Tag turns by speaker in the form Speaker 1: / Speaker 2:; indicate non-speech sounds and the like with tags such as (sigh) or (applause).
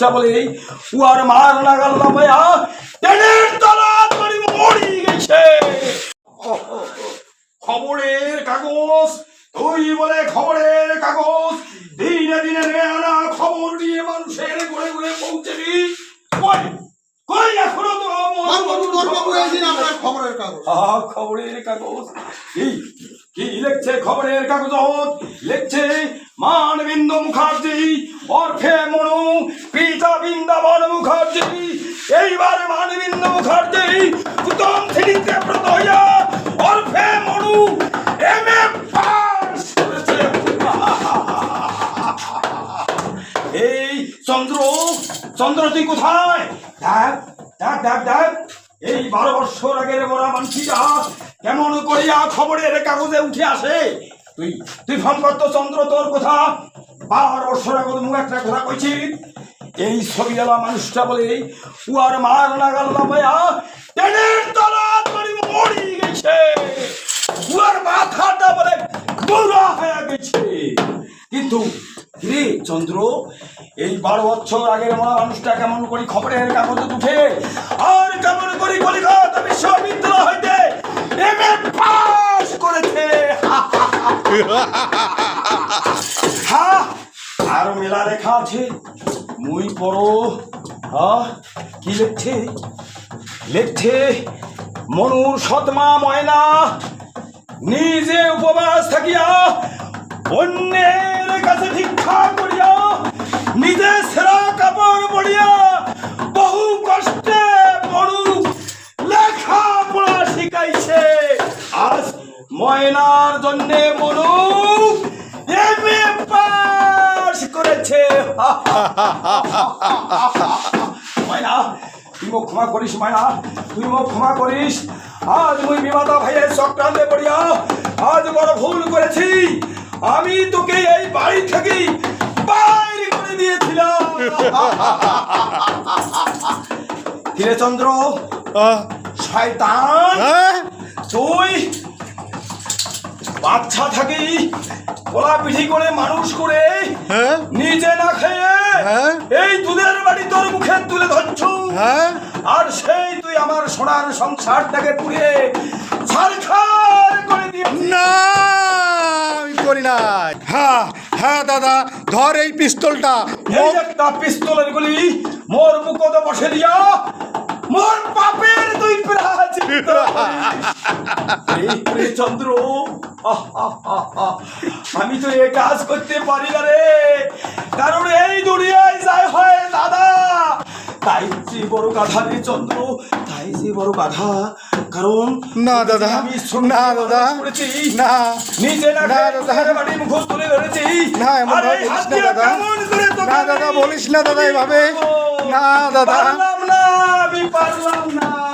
Speaker 1: টা বলে উয়ার মার নাগাল না ট্রেনের তলা ধরে মরি গেছে। খবরের কাগজ তুই বলে খবরের কাগজ দিনে দিনে নেমে খবর নিয়ে মানুষের ঘুরে ঘুরে পৌঁছেবি কই কই এখনও তো
Speaker 2: খবরের কাগজ।
Speaker 1: খবরের কাগজ। কি কি লিখছে খবরের কাগজ? লিখছে? মানবিন্দ মুখার্জি অর্থে মনু পিতা বৃন্দাবন মুখার্জি এইবার মানবিন্দ মুখার্জি উত্তম শ্রেণীতে ব্রত হইয়া অর্থে মনু এম এ এই চন্দ্র চন্দ্র তুই কোথায় দেখ দেখ দেখ দেখ এই বারো বছর আগের মরা মানসিটা কেমন করিয়া খবরের কাগজে উঠে আসে? তুই তুই করতো চন্দ্র, তোর কথা। বারো বছর আগে মুখ একটা কথা কইছি। এই ছবিওয়ালা মানুষটা বলে, উয়ার মার নাগাল না পায়া ট্রেনের তলা ধরে মরি গেছে। উয়ার মাথাটা বলে বুড়া হয়ে গেছে। কিন্তু রে চন্দ্র, এই বারো বছর আগের মরা মানুষটা কেমন করি খবরের কাগজে উঠে আর কেমন করি কলিকাতা বিশ্ববিদ্যালয় হইতে এম করেছে হ্যাঁ আরও মেলা লেখা আছে। মুই পড়ো। কি লিখছে? লিখছে মনুর সৎমা ময়না, নিজে উপবাস থাকিয়া অন্যের কাছে ভিক্ষা ময়নার জন্যে মনু এমএ পাস করেছে। ময়না তুই মোক ক্ষমা করিস ময়না তুই মোক ক্ষমা করিস। আজ মুই বিমাতা ভাইয়ের চক্রান্তে পড়িয়া আজ বড় ভুল করেছি। আমি তোকে এই বাড়ি থেকে বাইরে করে দিয়েছিলাম। কিরে চন্দ্র
Speaker 3: আহ,
Speaker 1: শয়তান
Speaker 3: হ্যাঁ?
Speaker 1: তুই বাচ্চা থাকি কোলা পিঠি করে মানুষ করে
Speaker 3: হ্যাঁ?
Speaker 1: নিজে না খেয়ে
Speaker 3: হ্যাঁ?
Speaker 1: এই দুধের বাড়ি তোর মুখে তুলে ধরছ
Speaker 3: হ্যাঁ?
Speaker 1: আর সেই তুই আমার সোনার সংসারটাকে পুড়ে ছারখার করে দিয়ে
Speaker 3: না আমি করি নাই হ্যাঁ হ্যাঁ দাদা ধর এই পিস্তলটা
Speaker 1: এই একটা পিস্তলের গুলি মোর মুখতে বসে দিয়া মোর পাপের তুই প্রাচিত (laughs) চন্দ্র। (laughs) আমি তো এ কাজ করতে পারি না রে। কারণ এই দুনিয়ায় যাই হয় দাদা। তাই যে বড় গাধা রে চন্দ্র তাই যে বড় গাধা। কারণ
Speaker 3: না দাদা
Speaker 1: আমি
Speaker 3: না দাদা না
Speaker 1: নিজে না
Speaker 3: দাদা।
Speaker 1: বাড়ি মুখোশ তুলে ধরেছি
Speaker 3: না এমন বলিস না দাদা। না দাদা বলিস না দাদা এভাবে। না দাদা।
Speaker 1: পারলাম না আমি পারলাম না।